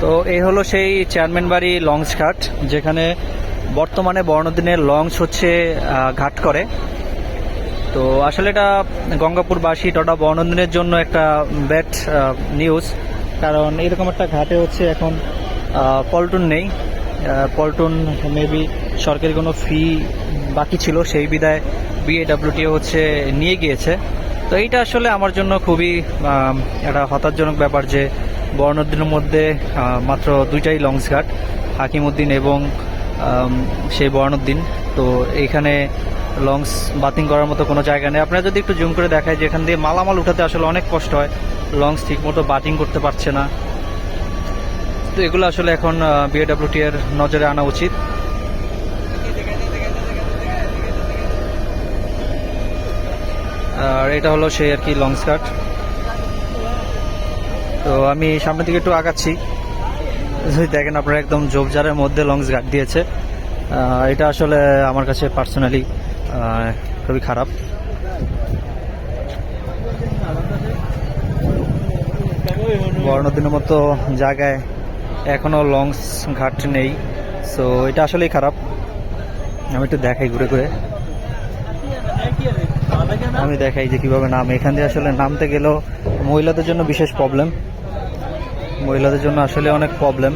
তো এই হলো সেই চেয়ারম্যান বাড়ি লঞ্চ ঘাট, যেখানে বর্তমানে বর্ণদিনের লঞ্চ হচ্ছে ঘাট করে। তো আসলে এটা গঙ্গাপুরবাসী তথা বর্ণদিনের জন্য একটা ব্যাড নিউজ কারণ এরকম একটা ঘাটে হচ্ছে এখন পল্টন নেই। পল্টন মেবি সরকারি কোনো ফি বাকি ছিল, সেই বিদায় বিএডাব্লিউটিও হচ্ছে নিয়ে গিয়েছে। তো এইটা আসলে আমার জন্য খুবই একটা হতাশজনক ব্যাপার যে বর্ণদিনের মধ্যে মাত্র দুইটাই লঞ্চ ঘাট হাকিমউদ্দিন এবং সেই বর্ণদিন তো এইখানে লঞ্চ বাতিং করার মতো কোনো জায়গা নেই। আপনারা যদি একটু জুম করে দেখায় যেখান দিয়ে মালামাল উঠাতে আসলে অনেক কষ্ট হয়। লঞ্চ ঠিক মতো বাতিং করতে পারছে না। তো এগুলো আসলে এখন বিএডাব্লিউটি এর নজরে আনা উচিত। আর এটা হলো সেই আর কি লঞ্চ কাট তো আমি সামনের দিকে একটু আগাচ্ছি। যদি দেখেন আপনারা একদম ঝোপঝাড়ের মধ্যে লঞ্চ ঘাট দিয়েছে। এটা আসলে আমার কাছে পার্সোনালি খুবই খারাপ। বর্ণদিনের মতো জায়গায় এখনও লঞ্চ ঘাট নেই। সো এটা আসলেই খারাপ। আমি একটু দেখাই ঘুরে ঘুরে। আমি দেখাই যে কীভাবে নাম। এখান দিয়ে আসলে নামতে গেলেও মহিলাদের জন্য বিশেষ প্রবলেম মহিলাদের জন্য আসলে অনেক প্রবলেম